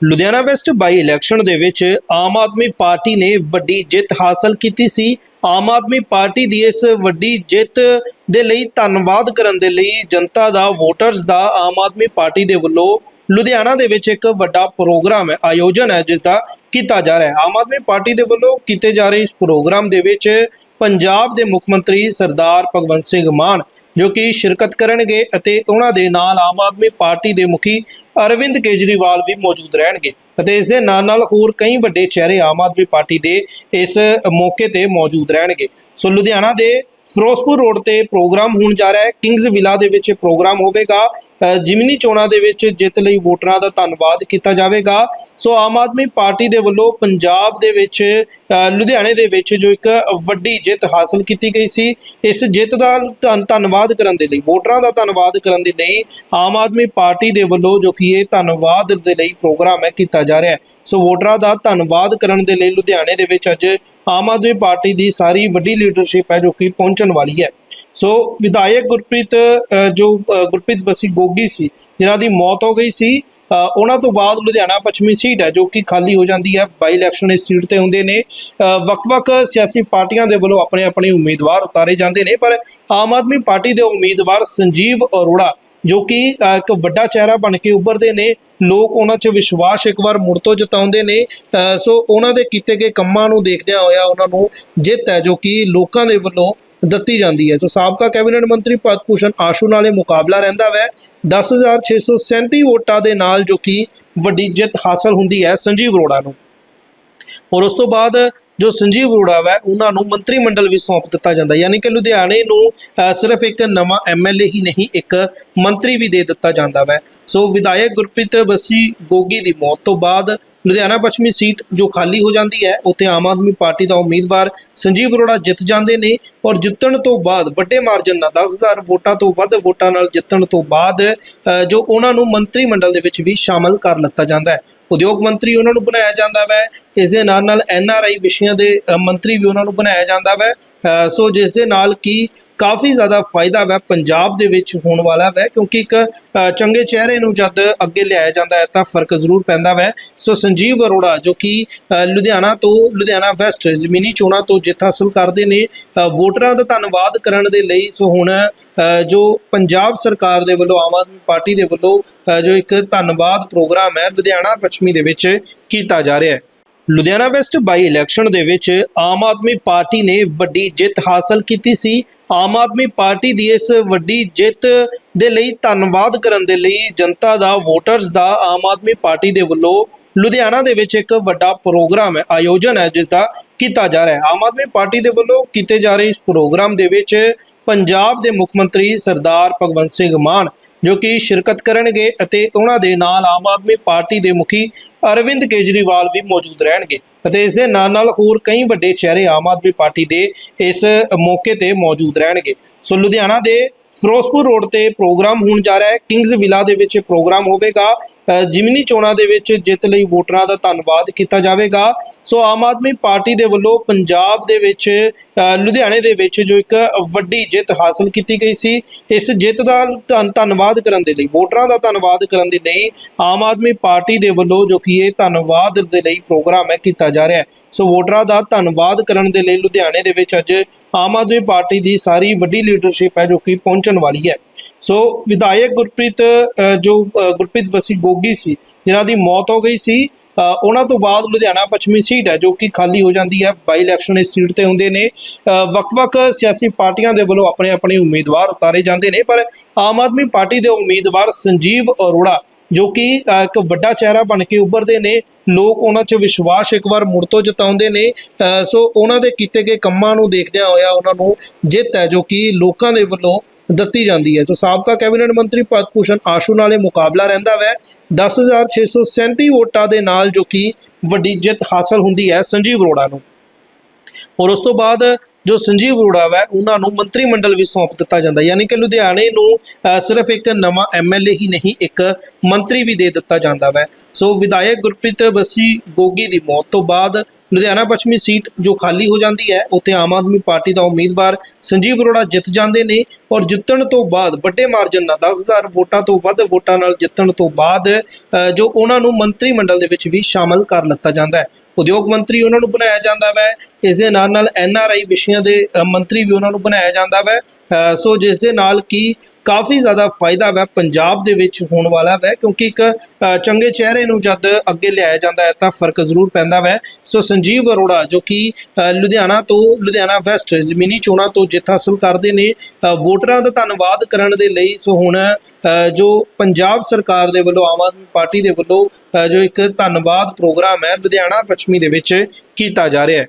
Ludhiana West ਬਾਈ election ਦੇ ਵਿੱਚ Aam Aadmi party ਨੇ ਵੱਡੀ ਜਿੱਤ ਹਾਸਲ ਕੀਤੀ ਸੀ। ਆਮ ਆਦਮੀ ਪਾਰਟੀ ਦੀ ਇਸ ਵੱਡੀ ਜਿੱਤ ਦੇ ਲਈ ਧੰਨਵਾਦ ਕਰਨ ਦੇ ਲਈ ਜਨਤਾ ਦਾ, ਵੋਟਰਸ ਦਾ, ਆਮ ਆਦਮੀ ਪਾਰਟੀ ਦੇ ਵੱਲੋਂ ਲੁਧਿਆਣਾ ਦੇ ਵਿੱਚ ਇੱਕ ਵੱਡਾ ਪ੍ਰੋਗਰਾਮ ਹੈ, ਆਯੋਜਨ ਹੈ ਜਿਸ ਦਾ ਕੀਤਾ ਜਾ ਰਿਹਾ ਹੈ। ਆਮ ਆਦਮੀ ਪਾਰਟੀ ਦੇ ਵੱਲੋਂ ਕੀਤੇ ਜਾ ਰਹੇ ਇਸ ਪ੍ਰੋਗਰਾਮ ਦੇ ਵਿੱਚ ਪੰਜਾਬ ਦੇ ਮੁੱਖ ਮੰਤਰੀ ਸਰਦਾਰ ਭਗਵੰਤ ਸਿੰਘ ਮਾਨ, ਜੋ ਕਿ ਸ਼ਿਰਕਤ ਕਰਨਗੇ ਅਤੇ ਉਹਨਾਂ ਦੇ ਨਾਲ ਆਮ ਆਦਮੀ ਪਾਰਟੀ ਦੇ ਮੁਖੀ ਅਰਵਿੰਦ ਕੇਜਰੀਵਾਲ ਵੀ ਮੌਜੂਦ ਰਹਿਣਗੇ। ਅਤੇ ਇਸ ਦੇ ਨਾਲ ਨਾਲ ਹੋਰ ਕਈ ਵੱਡੇ ਚਿਹਰੇ ਆਮ ਆਦਮੀ ਪਾਰਟੀ ਦੇ ਇਸ ਮੌਕੇ ਤੇ ਮੌਜੂਦ ਰਹਿਣਗੇ। ਸੋ ਲੁਧਿਆਣਾ ਦੇ ਫਿਰੋਜ਼ਪੁਰ ਰੋਡ ਤੇ ਪ੍ਰੋਗਰਾਮ ਹੋਣ ਜਾ ਰਿਹਾ ਹੈ। ਕਿੰਗਸ ਵਿਲਾ ਦੇ ਵਿੱਚ ਇਹ ਪ੍ਰੋਗਰਾਮ ਹੋਵੇਗਾ। ਜਿਮਨੀ ਚੋਣਾਂ ਦੇ ਵਿੱਚ ਜਿੱਤ ਲਈ ਵੋਟਰਾਂ ਦਾ ਧੰਨਵਾਦ ਕੀਤਾ ਜਾਵੇਗਾ। ਸੋ ਆਮ ਆਦਮੀ ਪਾਰਟੀ ਦੇ ਵੱਲੋਂ ਪੰਜਾਬ ਦੇ ਵਿੱਚ ਲੁਧਿਆਣੇ ਦੇ ਵਿੱਚ ਜੋ ਇੱਕ ਵੱਡੀ ਜਿੱਤ ਹਾਸਲ ਕੀਤੀ ਗਈ ਸੀ, ਇਸ ਜਿੱਤ ਦਾ ਧੰਨਵਾਦ ਕਰਨ ਦੇ ਲਈ, ਵੋਟਰਾਂ ਦਾ ਧੰਨਵਾਦ ਕਰਨ ਦੇ ਲਈ ਆਮ ਆਦਮੀ ਪਾਰਟੀ ਦੇ ਵੱਲੋਂ ਜੋ ਕਿ ਇਹ ਧੰਨਵਾਦ ਦੇ ਲਈ ਪ੍ਰੋਗਰਾਮ ਹੈ, ਕੀਤਾ ਜਾ ਰਿਹਾ ਹੈ। ਸੋ ਵੋਟਰਾਂ ਦਾ ਧੰਨਵਾਦ ਕਰਨ ਦੇ ਲਈ ਲੁਧਿਆਣੇ ਦੇ ਵਿੱਚ ਅੱਜ ਆਮ ਆਦਮੀ ਪਾਰਟੀ ਦੀ ਸਾਰੀ ਵੱਡੀ ਲੀਡਰਸ਼ਿਪ ਹੈ, ਜੋ ਕਿ ਪਹੁੰਚ ਪਹੁੰਚਣ ਵਾਲੀ ਹੈ। ਸੋ ਵਿਧਾਇਕ ਗੁਰਪ੍ਰੀਤ ਜੋ ਗੁਰਪ੍ਰੀਤ ਬਸੀ ਗੋਗੀ ਸੀ ਜਿਨ੍ਹਾਂ ਦੀ ਮੌਤ ਹੋ ਗਈ ਸੀ ਉਹਨਾਂ ਤੋਂ ਬਾਅਦ ਲੁਧਿਆਣਾ ਪੱਛਮੀ ਸੀਟ ਹੈ ਜੋ ਕਿ ਖਾਲੀ ਹੋ ਜਾਂਦੀ ਹੈ। ਬਾਈ ਇਲੈਕਸ਼ਨ ਇਸ ਸੀਟ ਤੇ ਹੁੰਦੇ ਨੇ। ਅ, ਵੱਖ-ਵੱਖ ਸਿਆਸੀ ਪਾਰਟੀਆਂ ਦੇ ਵੱਲੋਂ ਆਪਣੇ ਆਪਣੇ ਉਮੀਦਵਾਰ ਉਤਾਰੇ ਜਾਂਦੇ ਨੇ ਪਰ ਆਮ ਆਦਮੀ ਪਾਰਟੀ ਦੇ ਉਮੀਦਵਾਰ ਸੰਜੀਵ ਅਰੋੜਾ ਜੋ ਕਿ ਇੱਕ ਵੱਡਾ ਚਿਹਰਾ ਬਣ ਕੇ ਉੱਭਰਦੇ ਨੇ। ਲੋਕ ਉਹਨਾਂ 'ਚ ਵਿਸ਼ਵਾਸ ਇੱਕ ਵਾਰ ਮੁੜ ਤੋਂ ਜਤਾਉਂਦੇ ਨੇ। ਸੋ ਉਹਨਾਂ ਦੇ ਕੀਤੇ ਗਏ ਕੰਮਾਂ ਨੂੰ ਦੇਖਦਿਆਂ ਹੋਇਆ ਉਹਨਾਂ ਨੂੰ ਜਿੱਤ ਹੈ, ਜੋ ਕਿ ਲੋਕਾਂ ਦੇ ਵੱਲੋਂ ਦਿੱਤੀ ਜਾਂਦੀ ਹੈ। ਸੋ ਸਾਬਕਾ ਕੈਬਨਿਟ ਮੰਤਰੀ ਪਦ ਭੂਸ਼ਣ ਆਸ਼ੂ ਨਾਲ ਇਹ ਮੁਕਾਬਲਾ ਰਹਿੰਦਾ ਵੈ। 10637 ਵੋਟਾਂ ਦੇ ਨਾਲ ਜੋ ਕਿ ਵੱਡੀ ਜਿੱਤ ਹਾਸਲ ਹੁੰਦੀ ਹੈ ਸੰਜੀਵ ਅਰੋੜਾ ਨੂੰ। ਔਰ ਉਸ ਤੋਂ ਬਾਅਦ ਜੋ ਸੰਜੀਵ ਅਰੋੜਾ ਵੈ, ਉਹਨਾਂ ਨੂੰ ਮੰਤਰੀ ਮੰਡਲ ਵੀ ਸੌਂਪ ਦਿੱਤਾ ਜਾਂਦਾ। ਯਾਨੀ ਕਿ ਲੁਧਿਆਣੇ ਨੂੰ ਸਿਰਫ ਇੱਕ ਨਵਾਂ ਐਮਐਲਏ ਹੀ ਨਹੀਂ, ਇੱਕ ਮੰਤਰੀ ਵੀ ਦੇ ਦਿੱਤਾ ਜਾਂਦਾ ਵੈ। ਸੋ ਵਿਧਾਇਕ ਗੁਰਪ੍ਰੀਤ ਬਸੀ ਗੋਗੀ ਦੀ ਮੌਤ ਤੋਂ ਬਾਅਦ ਲੁਧਿਆਣਾ ਪੱਛਮੀ ਸੀਟ ਜੋ ਖਾਲੀ ਹੋ ਜਾਂਦੀ ਹੈ, ਉੱਥੇ ਆਮ ਆਦਮੀ ਪਾਰਟੀ ਦਾ ਉਮੀਦਵਾਰ ਸੰਜੀਵ ਅਰੋੜਾ ਜਿੱਤ ਜਾਂਦੇ ਨੇ ਔਰ ਜਿੱਤਣ ਤੋਂ ਬਾਅਦ ਵੱਡੇ ਮਾਰਜਨ ਨਾਲ 10000 ਵੋਟਾਂ ਤੋਂ ਵੱਧ ਵੋਟਾਂ ਨਾਲ ਜਿੱਤਣ ਤੋਂ ਬਾਅਦ ਜੋ ਉਹਨਾਂ ਨੂੰ ਮੰਤਰੀ ਮੰਡਲ ਦੇ ਵਿੱਚ ਵੀ ਸ਼ਾਮਲ ਕਰ ਲਿੱਤਾ ਜਾਂਦਾ ਹੈ। ਉਦਯੋਗ ਮੰਤਰੀ ਉਹਨਾਂ ਨੂੰ ਬਣਾਇਆ ਜਾਂਦਾ ਵੈ। ਇਸ ਦੇ ਨਾਲ ਨਾਲ ਐਨਆਰਆਈ ਵਿਸ਼ਿਆਂ ਦੇ ਮੰਤਰੀ ਵੀ ਉਹਨਾਂ ਨੂੰ ਬਣਾਇਆ ਜਾਂਦਾ ਵੈ। ਸੋ ਜਿਸ ਦੇ ਨਾਲ ਕੀ ਕਾਫੀ ਜ਼ਿਆਦਾ ਫਾਇਦਾ ਵੈ, ਪੰਜਾਬ ਦੇ ਵਿੱਚ ਹੋਣ ਵਾਲਾ ਵੈ, ਕਿਉਂਕਿ ਇੱਕ ਚੰਗੇ ਚਿਹਰੇ ਨੂੰ ਜਦ ਅੱਗੇ ਲਿਆਇਆ ਜਾਂਦਾ ਹੈ ਤਾਂ ਫ਼ਰਕ ਜ਼ਰੂਰ ਪੈਂਦਾ ਵੈ। ਸੋ ਸੰਜੀਵ ਅਰੋੜਾ ਜੋ ਕਿ ਲੁਧਿਆਣਾ ਤੋਂ, ਲੁਧਿਆਣਾ ਵੈਸਟ, ਜ਼ਮੀਨੀ ਚੋਣਾਂ ਤੋਂ ਜਿੱਤ ਹਾਸਲ ਕਰਦੇ ਨੇ ਵੋਟਰਾਂ ਦਾ ਧੰਨਵਾਦ ਕਰਨ ਦੇ ਲਈ, ਸੋ ਹੁਣ ਜੋ ਪੰਜਾਬ ਸਰਕਾਰ ਦੇ ਵੱਲੋਂ, ਆਮ ਆਦਮੀ ਪਾਰਟੀ ਦੇ ਵੱਲੋਂ ਜੋ ਇੱਕ ਧੰਨਵਾਦ ਪ੍ਰੋਗਰਾਮ ਹੈ, ਲੁਧਿਆਣਾ ਪੱਛਮੀ ਦੇ ਵਿੱਚ ਕੀਤਾ ਜਾ ਰਿਹਾ ਹੈ। ਲੁਧਿਆਣਾ ਵੈਸਟ ਬਾਈ ਇਲੈਕਸ਼ਨ ਦੇ ਵਿੱਚ ਆਮ ਆਦਮੀ ਪਾਰਟੀ ਨੇ ਵੱਡੀ ਜਿੱਤ ਹਾਸਲ ਕੀਤੀ ਸੀ। ਆਮ ਆਦਮੀ ਪਾਰਟੀ ਦੀ ਇਸ ਵੱਡੀ ਜਿੱਤ ਦੇ ਲਈ ਧੰਨਵਾਦ ਕਰਨ ਦੇ ਲਈ ਜਨਤਾ ਦਾ, ਵੋਟਰਸ ਦਾ, ਆਮ ਆਦਮੀ ਪਾਰਟੀ ਦੇ ਵੱਲੋਂ ਲੁਧਿਆਣਾ ਦੇ ਵਿੱਚ ਇੱਕ ਵੱਡਾ ਪ੍ਰੋਗਰਾਮ ਹੈ, ਆਯੋਜਨ ਹੈ ਜਿਸ ਦਾ ਕੀਤਾ ਜਾ ਰਿਹਾ ਹੈ। ਆਮ ਆਦਮੀ ਪਾਰਟੀ ਦੇ ਵੱਲੋਂ ਕੀਤੇ ਜਾ ਰਹੇ ਇਸ ਪ੍ਰੋਗਰਾਮ ਦੇ ਵਿੱਚ ਪੰਜਾਬ ਦੇ ਮੁੱਖ ਮੰਤਰੀ ਸਰਦਾਰ ਭਗਵੰਤ ਸਿੰਘ ਮਾਨ, ਜੋ ਕਿ ਸ਼ਿਰਕਤ ਕਰਨਗੇ ਅਤੇ ਉਹਨਾਂ ਦੇ ਨਾਲ ਆਮ ਆਦਮੀ ਪਾਰਟੀ ਦੇ ਮੁਖੀ ਅਰਵਿੰਦ ਕੇਜਰੀਵਾਲ ਵੀ ਮੌਜੂਦ ਰਹਿਣਗੇ। ਅਤੇ ਇਸ ਦੇ ਨਾਲ ਨਾਲ ਹੋਰ ਕਈ ਵੱਡੇ ਚਿਹਰੇ ਆਮ ਆਦਮੀ ਪਾਰਟੀ ਦੇ ਇਸ ਮੌਕੇ ਤੇ ਮੌਜੂਦ ਰਹਿਣਗੇ। ਸੋ ਲੁਧਿਆਣਾ ਦੇ ਫਿਰੋਜ਼ਪੁਰ ਰੋਡ ਤੇ ਪ੍ਰੋਗਰਾਮ ਹੋਣ ਜਾ ਰਿਹਾ ਹੈ। ਕਿੰਗਸ ਵਿਲਾ ਦੇ ਵਿੱਚ ਇਹ ਪ੍ਰੋਗਰਾਮ ਹੋਵੇਗਾ। ਜਿਮਨੀ ਚੋਣਾਂ ਦੇ ਵਿੱਚ ਜਿੱਤ ਲਈ ਵੋਟਰਾਂ ਦਾ ਧੰਨਵਾਦ ਕੀਤਾ ਜਾਵੇਗਾ। ਸੋ ਆਮ ਆਦਮੀ ਪਾਰਟੀ ਦੇ ਵੱਲੋਂ ਪੰਜਾਬ ਦੇ ਵਿੱਚ ਲੁਧਿਆਣੇ ਦੇ ਵਿੱਚ ਜੋ ਇੱਕ ਵੱਡੀ ਜਿੱਤ ਹਾਸਲ ਕੀਤੀ ਗਈ ਸੀ, ਇਸ ਜਿੱਤ ਦਾ ਧੰਨ- ਧੰਨਵਾਦ ਕਰਨ ਦੇ ਲਈ, ਵੋਟਰਾਂ ਦਾ ਧੰਨਵਾਦ ਕਰਨ ਦੇ ਲਈ ਆਮ ਆਦਮੀ ਪਾਰਟੀ ਦੇ ਵੱਲੋਂ ਜੋ ਕਿ ਇਹ ਧੰਨਵਾਦ ਦੇ ਲਈ ਪ੍ਰੋਗਰਾਮ ਹੈ, ਕੀਤਾ ਜਾ ਰਿਹਾ ਹੈ। ਸੋ ਵੋਟਰਾਂ ਦਾ ਧੰਨਵਾਦ ਕਰਨ ਦੇ ਲਈ ਲੁਧਿਆਣੇ ਦੇ ਵਿੱਚ ਅੱਜ ਆਮ ਆਦਮੀ ਪਾਰਟੀ ਦੀ ਸਾਰੀ ਵੱਡੀ ਲੀਡਰਸ਼ਿਪ ਹੈ, ਜੋ ਕਿ ਪਹੁੰਚ ਪਹੁੰਚਣ ਵਾਲੀ ਹੈ। ਸੋ ਵਿਧਾਇਕ ਗੁਰਪ੍ਰੀਤ ਜੋ ਗੁਰਪ੍ਰੀਤ ਬਸੀ ਗੋਗੀ ਸੀ ਜਿਨ੍ਹਾਂ ਦੀ ਮੌਤ ਹੋ ਗਈ ਸੀ ਉਹਨਾਂ ਤੋਂ ਬਾਅਦ ਲੁਧਿਆਣਾ ਪੱਛਮੀ ਸੀਟ ਹੈ ਜੋ ਕਿ ਖਾਲੀ ਹੋ ਜਾਂਦੀ ਹੈ। ਬਾਈ ਇਲੈਕਸ਼ਨ ਇਸ ਸੀਟ ਤੇ ਹੁੰਦੇ ਨੇ। ਅ, ਵੱਖ-ਵੱਖ ਸਿਆਸੀ ਪਾਰਟੀਆਂ ਦੇ ਵੱਲੋਂ ਆਪਣੇ ਆਪਣੇ ਉਮੀਦਵਾਰ ਉਤਾਰੇ ਜਾਂਦੇ ਨੇ। ਪਰ ਆਮ ਆਦਮੀ ਪਾਰਟੀ ਦੇ ਉਮੀਦਵਾਰ ਸੰਜੀਵ ਅਰੋੜਾ ਜੋ ਕਿ ਇੱਕ ਵੱਡਾ ਚਿਹਰਾ ਬਣ ਕੇ ਉੱਭਰਦੇ ਨੇ। ਲੋਕ ਉਹਨਾਂ 'ਚ ਵਿਸ਼ਵਾਸ ਇੱਕ ਵਾਰ ਮੁੜ ਤੋਂ ਜਤਾਉਂਦੇ ਨੇ। ਸੋ ਉਹਨਾਂ ਦੇ ਕੀਤੇ ਗਏ ਕੰਮਾਂ ਨੂੰ ਦੇਖਦਿਆਂ ਹੋਇਆ ਉਹਨਾਂ ਨੂੰ ਜਿੱਤ ਹੈ, ਜੋ ਕਿ ਲੋਕਾਂ ਦੇ ਵੱਲੋਂ ਦਿੱਤੀ ਜਾਂਦੀ ਹੈ। ਸੋ ਸਾਬਕਾ ਕੈਬਨਿਟ ਮੰਤਰੀ ਪਦ ਭੂਸ਼ਣ ਆਸ਼ੂ ਨਾਲ ਇਹ ਮੁਕਾਬਲਾ ਰਹਿੰਦਾ ਵੈ। 10637 ਵੋਟਾਂ ਦੇ ਨਾਲ ਜੋ ਕਿ ਵੱਡੀ ਜਿੱਤ ਹਾਸਲ ਹੁੰਦੀ ਹੈ ਸੰਜੀਵ ਅਰੋੜਾ ਨੂੰ। ਔਰ ਉਸ ਤੋਂ ਬਾਅਦ ਜੋ ਸੰਜੀਵ ਅਰੋੜਾ ਵਾ, ਉਹਨਾਂ ਨੂੰ ਮੰਤਰੀ ਮੰਡਲ ਵੀ ਸੌਂਪ ਦਿੱਤਾ ਜਾਂਦਾ। ਯਾਨੀ ਕਿ ਲੁਧਿਆਣੇ ਨੂੰ ਸਿਰਫ ਇੱਕ ਨਵਾਂ ਐਮਐਲਏ ਹੀ ਨਹੀਂ, ਇੱਕ ਮੰਤਰੀ ਵੀ ਦੇ ਦਿੱਤਾ ਜਾਂਦਾ ਵਾ। ਸੋ ਵਿਧਾਇਕ ਗੁਰਪ੍ਰੀਤ ਬੱਸੀ ਗੋਗੀ ਦੀ ਮੌਤ ਤੋਂ ਬਾਅਦ ਲੁਧਿਆਣਾ ਪੱਛਮੀ ਸੀਟ ਜੋ ਖਾਲੀ ਹੋ ਜਾਂਦੀ ਹੈ, ਉੱਥੇ ਆਮ ਆਦਮੀ ਪਾਰਟੀ ਦਾ ਉਮੀਦਵਾਰ ਸੰਜੀਵ ਅਰੋੜਾ ਜਿੱਤ ਜਾਂਦੇ ਨੇ ਔਰ ਜਿੱਤਣ ਤੋਂ ਬਾਅਦ ਵੱਡੇ ਮਾਰਜਨ ਨਾਲ 10000 ਵੋਟਾਂ ਤੋਂ ਵੱਧ ਵੋਟਾਂ ਨਾਲ ਜਿੱਤਣ ਤੋਂ ਬਾਅਦ ਜੋ ਉਹਨਾਂ ਨੂੰ ਮੰਤਰੀ ਮੰਡਲ ਦੇ ਵਿੱਚ ਵੀ ਸ਼ਾਮਲ ਕਰ ਲਿੱਤਾ ਜਾਂਦਾ ਹੈ। ਉਦਯੋਗ ਮੰਤਰੀ ਉਹਨਾਂ ਨੂੰ ਬਣਾਇਆ ਜਾਂਦਾ ਵੈ। ਇਸ ਦੇ ਨਾਲ ਨਾਲ ਐਨਆਰਆਈ ਵਿਸ਼ਿਆਂ ਦੇ ਮੰਤਰੀ ਵੀ ਉਹਨਾਂ ਨੂੰ ਬਣਾਇਆ ਜਾਂਦਾ ਵੈ। ਸੋ ਜਿਸ ਦੇ ਨਾਲ ਕੀ ਕਾਫੀ ਜ਼ਿਆਦਾ ਫਾਇਦਾ ਵੈ, ਪੰਜਾਬ ਦੇ ਵਿੱਚ ਹੋਣ ਵਾਲਾ ਵੈ, ਕਿਉਂਕਿ ਇੱਕ ਚੰਗੇ ਚਿਹਰੇ ਨੂੰ ਜਦ ਅੱਗੇ ਲਿਆਇਆ ਜਾਂਦਾ ਹੈ, ਤਾਂ ਫ਼ਰਕ ਜ਼ਰੂਰ ਪੈਂਦਾ ਵੈ। ਸੋ ਸੰਜੀਵ ਅਰੋੜਾ, ਜੋ ਕਿ ਲੁਧਿਆਣਾ ਤੋਂ, ਲੁਧਿਆਣਾ ਵੈਸਟ, ਜ਼ਮੀਨੀ ਚੋਣਾਂ ਤੋਂ ਜਿੱਤ ਹਾਸਲ ਕਰਦੇ ਨੇ ਵੋਟਰਾਂ ਦਾ ਧੰਨਵਾਦ ਕਰਨ ਦੇ ਲਈ, ਸੋ ਹੁਣ ਜੋ ਪੰਜਾਬ ਸਰਕਾਰ ਦੇ ਵੱਲੋਂ, ਆਮ ਆਦਮੀ ਪਾਰਟੀ ਦੇ ਵੱਲੋਂ ਜੋ ਇੱਕ ਧੰਨਵਾਦ ਪ੍ਰੋਗਰਾਮ ਹੈ, ਲੁਧਿਆਣਾ ਪੱਛਮੀ ਦੇ ਵਿੱਚ ਕੀਤਾ ਜਾ ਰਿਹਾ ਹੈ।